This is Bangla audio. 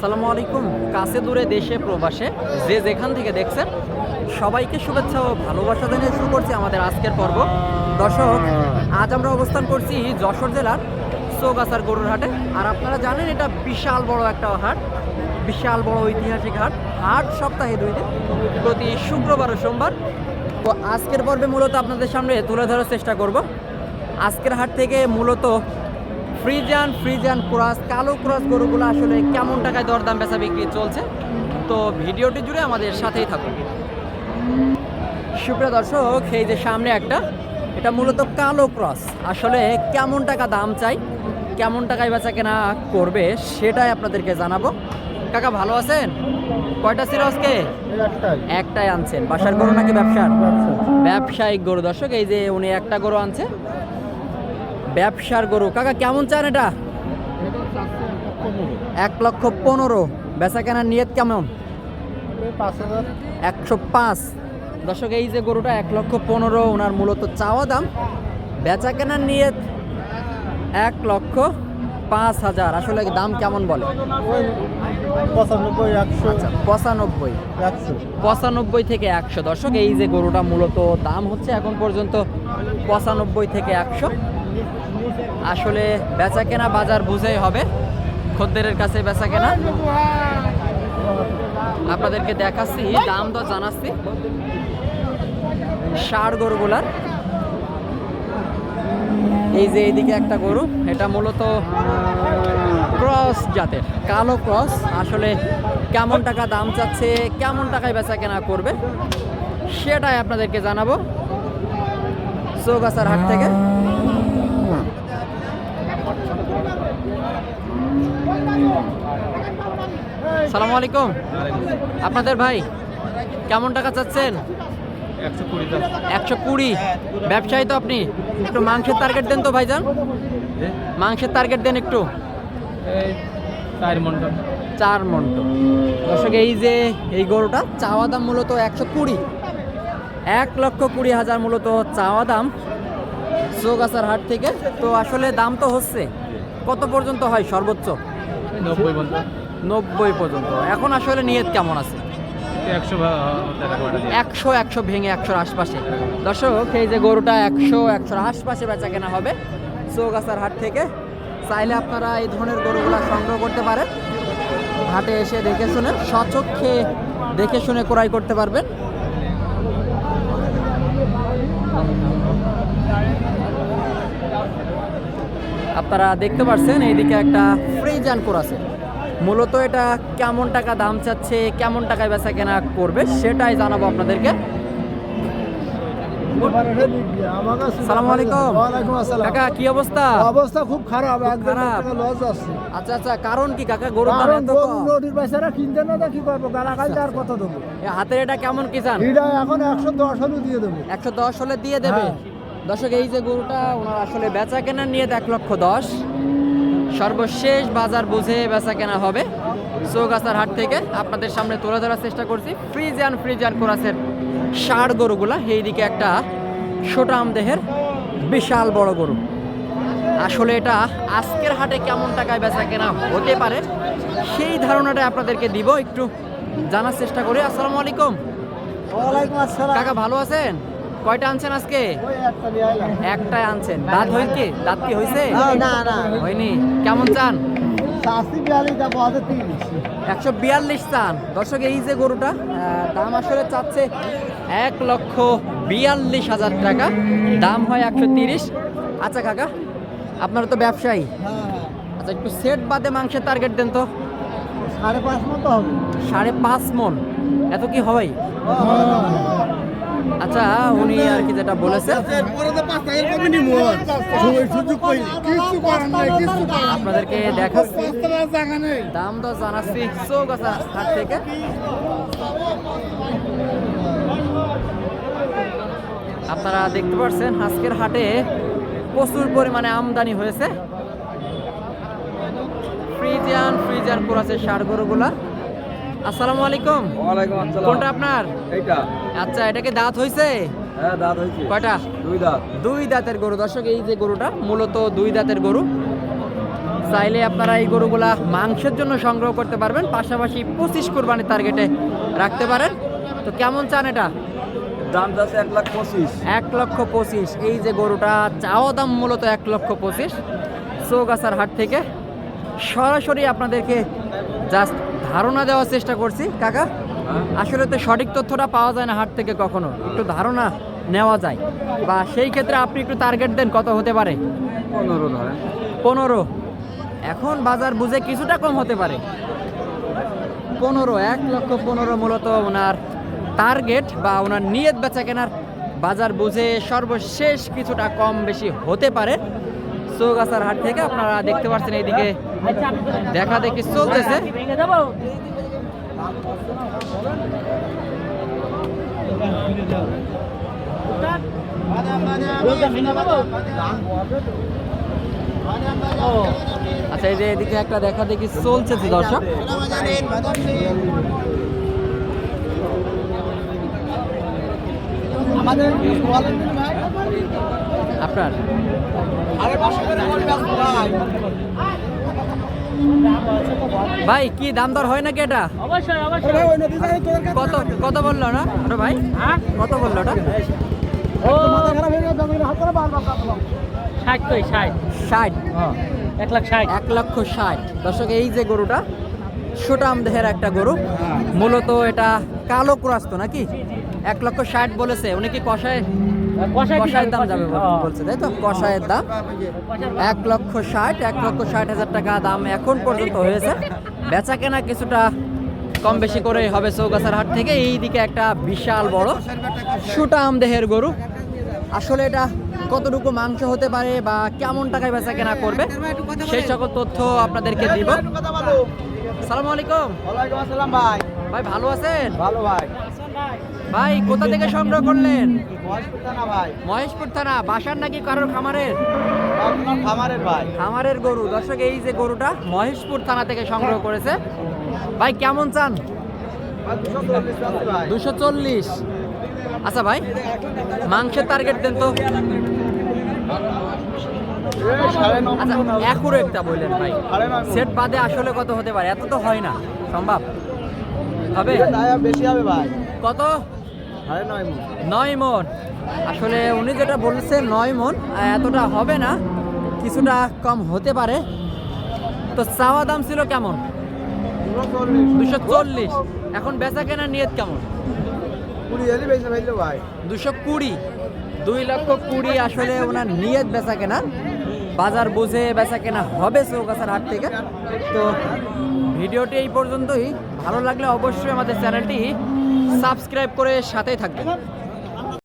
আসসালামু আলাইকুম। কাছে দূরে দেশে, প্রবাসে যে যেখান থেকে দেখছেন, সবাইকে শুভেচ্ছা ও ভালোবাসা জানিয়ে শুরু করছি আমাদের আজকের পর্ব। দর্শক, আজ আমরা অবস্থান করছি যশোর জেলার চৌগাছার গরুর হাটে। আর আপনারা জানেন, এটা বিশাল বড় একটা হাট, বিশাল বড় ঐতিহাসিক হাট। হাট সপ্তাহে দুই দিন, প্রতি শুক্রবার ও সোমবার। তো আজকের পর্বে মূলত আপনাদের সামনে তুলে ধরার চেষ্টা করব। আজকের হাট থেকে মূলত ফ্রিজান ফ্রিজান ক্রস কালো ক্রস গরুগুলো আসলে কেমন টাকায় দরদাম বেচা বিক্রি চলছে? তো ভিডিওটি জুড়ে আমাদের সাথেই থাকুন। সুপ্রিয় দর্শক এই যে সামনে একটা এটা মূলত কালো ক্রস। আসলে কেমন টাকা দাম চাই কেমন টাকায় বেচা কেনা করবে সেটাই আপনাদেরকে জানাব। কাকা ভালো আছেন? কয়টা ছিল আজকে? একটাই একটাই আনছেন। বাসার গরু নাকি ব্যবসার। ব্যবসায়িক গরু। দর্শক এই যে উনি একটা গরু আনছে ব্যবসার গরু। কাকা কেমন চান এটা? এক লক্ষ পনেরো। বেচা কেনার নিয়ত কেমন? একশো পাঁচ। দর্শক এই যে গরুটা এক লক্ষ পনেরো ওনার মূলত চাওয়া দাম। বেচা কেনার নিয়ত এক লক্ষ পাঁচ হাজার। আসলে দাম কেমন বলে? পঁচানব্বই একশো। আচ্ছা পঁচানব্বই। একশো। পঁচানব্বই থেকে একশো। দর্শক এই যে গরুটা মূলত দাম হচ্ছে এখন পর্যন্ত পঁচানব্বই থেকে একশো। আসলে বেচা কেনা বাজার বুঝেই হবে। খদ্দেরের কাছে বেচা কেনা আপনাদেরকে দেখাচ্ছি, দাম তো জানাচ্ছি। ষাড় গরুগুলার। এই যে এইদিকে একটা গরু, এটা মূলত ক্রস জাতের, কালো ক্রস। আসলে কেমন টাকা দাম চাচ্ছে, কেমন টাকায় বেচা কেনা করবে, সেটাই আপনাদেরকে জানাব। চৌগাছার হাট থেকে। সালামু আলাইকুম। আপনাদের ভাই, কেমন টাকা চাচ্ছেন? একশো কুড়ি। ব্যবসায়ী তো আপনি। একটু মাংসের টার্গেট দেন তো ভাইজান। মাংসের টার্গেট দেন একটু। চার মন্ট দর্শক, এই যে, এই গরুটা, চাওয়া দাম মূলত একশো কুড়ি। এক লক্ষ কুড়ি হাজার মূলত চাওয়া দাম। চৌগাছার হাট থেকে। তো আসলে দাম তো হচ্ছে। কত পর্যন্ত হয় সর্বোচ্চ? নব্বই পঞ্চাশ নব্বই পর্যন্ত। এখন আসলে নিয়ত কেমন আছে? একশো একশো একশো ভেঙে একশোর আশপাশে। দর্শক এই যে গরুটা একশো একশোর আশপাশে বেচা কেনা হবে চৌগাছার হাট থেকে। চাইলে আপনারা এই ধরনের গরুগুলো সংগ্রহ করতে পারেন। হাটে এসে দেখে শুনে সচক্ষে দেখে শুনে ক্রয় করতে পারবেন। আপনারা দেখতে পাচ্ছেন এইদিকে একটা ফ্রিজ আনকোর আছে। মূলত এটা কেমন টাকা দাম চাচ্ছে, কেমন টাকায় বেচা কেনা করবে, সেটাই জানাব আপনাদেরকে। সালামু আলাইকুম। ওয়ালাইকুম আসসালাম। কাকা কি অবস্থা? অবস্থা খুব খারাপ। একদম টাকা লস আছে আচ্ছা আচ্ছা কারণ কি কাকা? গরুর দাম এত কম? নদীর পয়সারা কিনতে না কি করব গালাগাল আর কত দেবো? হাতের এটা কেমন কি চান এটা এখন একশো দশ হলে দিয়ে দেবো। একশো দশ হলে দিয়ে দেবে? হ্যাঁ। দর্শক এই যে গরুটা ওনার আসলে বেচা কেনার নিয়ে এক লক্ষ দশ। সর্বশেষ বাজার বুঝে বেচা কেনা হবে। চৌগাছার হাট থেকে আপনাদের সামনে তুলে ধরার চেষ্টা করছি। ফ্রিজিয়ান ফ্রিজিয়ান কোরাসের ষাড় গরুগুলা এইদিকে একটা ছোটাম দেহের বিশাল বড় গরু। আসলে এটা আজকের হাটে কেমন টাকায় বেচা কেনা হতে পারে সেই ধারণাটা আপনাদেরকে দিব একটু জানার চেষ্টা করি। আসসালামু আলাইকুম। কাকা ভালো আছেন? কয়টা আনছেন আজকে? একটা একটাই আনছেন। দাঁত হয়েছে দাঁত কি হয়েছে না না হয়নি। কেমন চান? একশো বিয়াল্লিশ চান। দর্শক এই যে গরুটা দাম আসলে চাচ্ছে এক লক্ষ বিয়াল্লিশ হাজার টাকা। দাম হয় একশো তিরিশ। আচ্ছা কাকা আপনারা তো ব্যবসায়ী। আচ্ছা একটু সেট বাদে মাংসের টার্গেট দেন তো। সাড়ে পাঁচ মতো হবে। সাড়ে পাঁচ মন। এত কি হয়? আচ্ছা উনি আর কি যেটা বলেছে। আপনাদেরকে দেখাচ্ছি দাম দর জানাচ্ছি। চৌগাছা হাট থেকে। আপনারা দেখতে পাচ্ছেন আজকের হাটে প্রচুর পরিমাণে আমদানি হয়েছে। ফ্রিজিয়ান ফ্রিজিয়ান করেছে সার গরুগুলা। আসসালামু আলাইকুম। ওয়ালাইকুম আসসালাম। কোনটা আপনার? এইটা। আচ্ছা এটা কি দাঁত হয়েছে হ্যাঁ দাঁত হয়েছে কয়টা? দুই দাঁত। দুই দাঁতের গরু। দর্শক এই যে গরুটা মূলত দুই দাঁতের গরু। চাইলে আপনারা এই গরুগুলা মাংসের জন্য সংগ্রহ করতে পারবেন পাশাপাশি পঁচিশ কোরবানির টার্গেটে রাখতে পারেন। তো কেমন চান এটা? দাম যাচ্ছে এক লাখ পঁচিশ। এক লক্ষ পঁচিশ। এই যে গরুটা চাওয়া দাম মূলত এক লক্ষ পঁচিশ। চৌগাছার হাট থেকে সরাসরি আপনাদেরকে জাস্ট ধারণা দেওয়ার চেষ্টা করছি। কাকা আসলে তো সঠিক তথ্যটা পাওয়া যায় না হাট থেকে কখনো। একটু ধারণা নেওয়া যায়। বা সেই ক্ষেত্রে আপনি একটু টার্গেট দেন কত হতে পারে? পনেরো ধরেন। পনেরো। এখন বাজার বুঝে কিছুটা কম হতে পারে। পনেরো এক লক্ষ পনেরো মূলত ওনার টার্গেট বা ওনার নিয়ত বেচা কেনার বাজার বুঝে সর্বশেষ কিছুটা কম বেশি হতে পারে। চৌগাছার হাট থেকে আপনারা দেখতে পাচ্ছেন এইদিকে দেখা দেখি চলতেছে। আচ্ছা এই যে এদিকে একটা দেখা দেখি চলছে দর্শক আমাদের বলেন ভাই আপনার? ভাই, কি দাম দর হয় নাকি এটা? কত কত বলল না আরে ভাই? কত বলল ওটা? ষাট। এক এক লক্ষ ষাট। দর্শক, এই যে গরুটা সুটাম দেহের একটা গরু। মূলত এটা কালো ক্রাস তো নাকি? এক লক্ষ ষাট বলেছে। উনি কি কষায়? কষায়ের দাম যাবে বল- বলছে তাই তো? কষায়ের দাম। এক লক্ষ ষাট এক লক্ষ ষাট হাজার টাকা দাম এখন পর্যন্ত হয়েছে। বেচা কেনা কিছুটা কম বেশি করে হবে চৌগাছার হাট থেকে। এই দিকে একটা বিশাল বড় সুটাম দেহের গরু। আসলে এটা কতটুকু মাংস হতে পারে বা কেমন টাকায় বেচা কেনা করবে সেই সকল তথ্য আপনাদেরকে দিব। সালাম আলাইকুম। ওয়ালাইকুম আসসালাম ভাই। ভাই ভালো আছেন? ভালো ভাই। ভাই কোথা থেকে সংগ্রহ করলেন? বয়স কোথা না ভাই। মহেশপুর থানা বাসার নাকি কারোর খামারের? খামারের ভাই। খামারের গরু। দর্শক এই যে গরুটা মহেশপুর থানা থেকে সংগ্রহ করেছে। ভাই কেমন চান? দুশো চল্লিশ। আচ্ছা ভাই মাংসের টার্গেট দেন তো। আচ্ছা হবে। বললেন ভাই। সেট বাদে আসলে কত হতে পারে? এত তো হয় না সম্ভব? হবে? বেশি হবে ভাই। কত? সাড়ে নয় মণ। নয় মন। আসলে উনি যেটা বলছে নয় মন এতটা হবে না কিছুটা কম হতে পারে। তো চাওয়া দাম ছিল কেমন? দুশো চল্লিশ। এখন বেচা কেনার নিয়ত কেমন? দুশো কুড়ি। দুই লক্ষ কুড়ি আসলে ওনার নিয়ত বেচা কেনা। বাজার বুঝে বেচা কেনা হবে চৌকাছার হাট থেকে। তো ভিডিওটি এই পর্যন্তই। ভালো লাগলে অবশ্যই আমাদের চ্যানেলটি সাবস্ক্রাইব করে সাথেই থাকবেন।